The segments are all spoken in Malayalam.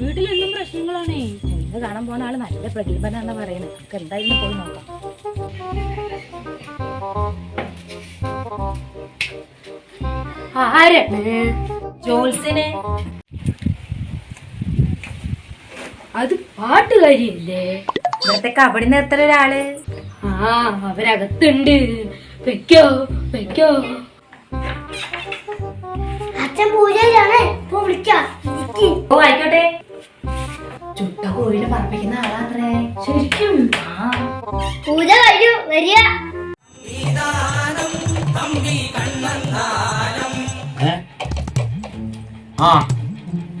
വീട്ടിലെന്നും പ്രശ്നങ്ങളാണേ. ഇന്ന് കാണാൻ പോകുന്ന ആൾ നല്ല പ്രഗത്ഭനാന്നാ പറയുന്നത് നമുക്ക് എന്തായാലും പോയി നോക്കാം. ജോത്സനെ അത് പാട്ടുകാരിയല്ലേ? ഇവിടത്തെ കബഡി നിർത്തല ഒരാൾ? ആ അവരകത്തുണ്ട്. വെക്കോ വെക്കോ. അച്ഛൻ പൂജയിലാണ് ഇപ്പൊ വിളിക്കാം. ഓ ആയിക്കോട്ടെ. ചുട്ട കോഴിനെ പറപ്പിക്കുന്ന ആളാത്രേ ശരിക്കും പൂജ കഴിഞ്ഞു. വരിക? ആ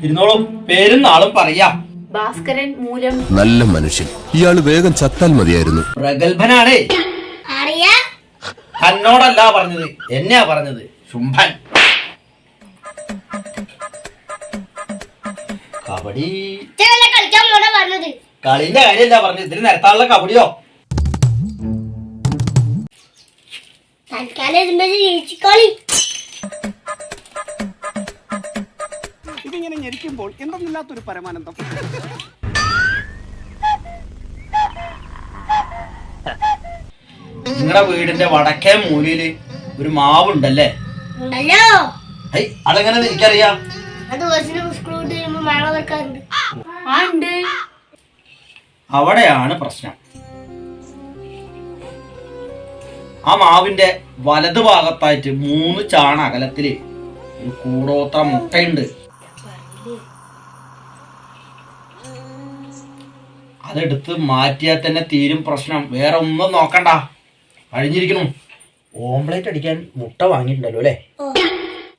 ഇരുന്നോളും. പേരും നാളും പറയാം. ഭാസ്കരൻ മൂലം നല്ല മനുഷ്യൻ. ഇയാൾ വേഗം ചത്താൽ മതിയായിരുന്നു. പ്രഗത്ഭനാണേ. അറിയാ. തന്നോടല്ല പറഞ്ഞത്. എന്നെയാ പറഞ്ഞത്? ശുംഭൻ. കബഡി. കളിക്കാൻ പറഞ്ഞത്? കളിന്റെ കാര്യമല്ല പറഞ്ഞത്? ഇതിന് നിരത്താനുള്ള കബഡിയോ? തൽക്കാലം കളി ഇതിങ്ങനെ ഞെരിക്കുമ്പോൾ എന്തെന്നില്ലാത്തൊരു പരമാനന്ദം. നിങ്ങളുടെ വീടിന്റെ വടക്കേ മൂലയിൽ ഒരു മാവുണ്ടല്ലേ? ഉണ്ടല്ലോ. അതെങ്ങനെ എനിക്കറിയാം. അവിടെയാണ് പ്രശ്നം. ആ മാവിന്റെ വലതു ഭാഗത്തായിട്ട് മൂന്ന് ചാണ അകലത്തിൽ ഒരു കൂടോത്ര മുട്ടയുണ്ട്. അതെടുത്ത് മാറ്റിയാൽ തന്നെ തീരും പ്രശ്നം. വേറെ ഒന്നും നോക്കണ്ട. കഴിഞ്ഞിരിക്കണം ഓംപ്ലേറ്റ് അടിക്കാൻ മുട്ട വാങ്ങിയിട്ടുണ്ടല്ലോ അല്ലേ?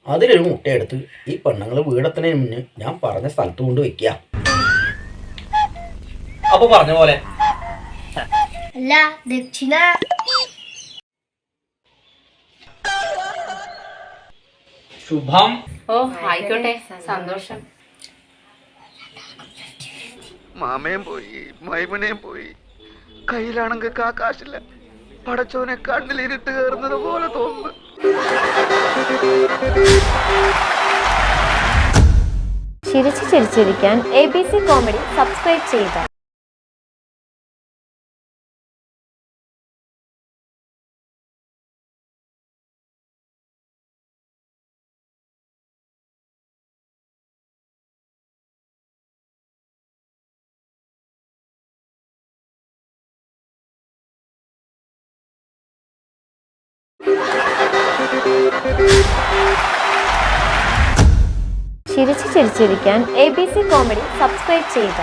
അതിലൊരു മുട്ടയെടുത്ത് ഈ പെണ്ണുങ്ങൾ വീടെത്തുന്നതിന് മുന്നേ ഞാൻ പറഞ്ഞ സ്ഥലത്ത് കൊണ്ട് വെക്കുക. അപ്പൊ പറഞ്ഞ പോലെ. അല്ല ദക്ഷിണ. ശുഭം. ഓ ആയിക്കോട്ടെ. സന്തോഷം. മാമയും പോയി മൈമനെയും പോയി. കയ്യിലാണെങ്കിൽ കാ കാശില്ല. പടച്ചോനെ കണ്ണിലിരുട്ട് കയറുന്നത് പോലെ തോന്നുന്നു. ചിരിച്ചു ചിരിച്ചിരിക്കാൻ A B C comedy subscribe ചെയ്യുക. ചിരിച്ചു ചിരിച്ചിരിക്കാൻ A B C comedy subscribe ചെയ്യുക.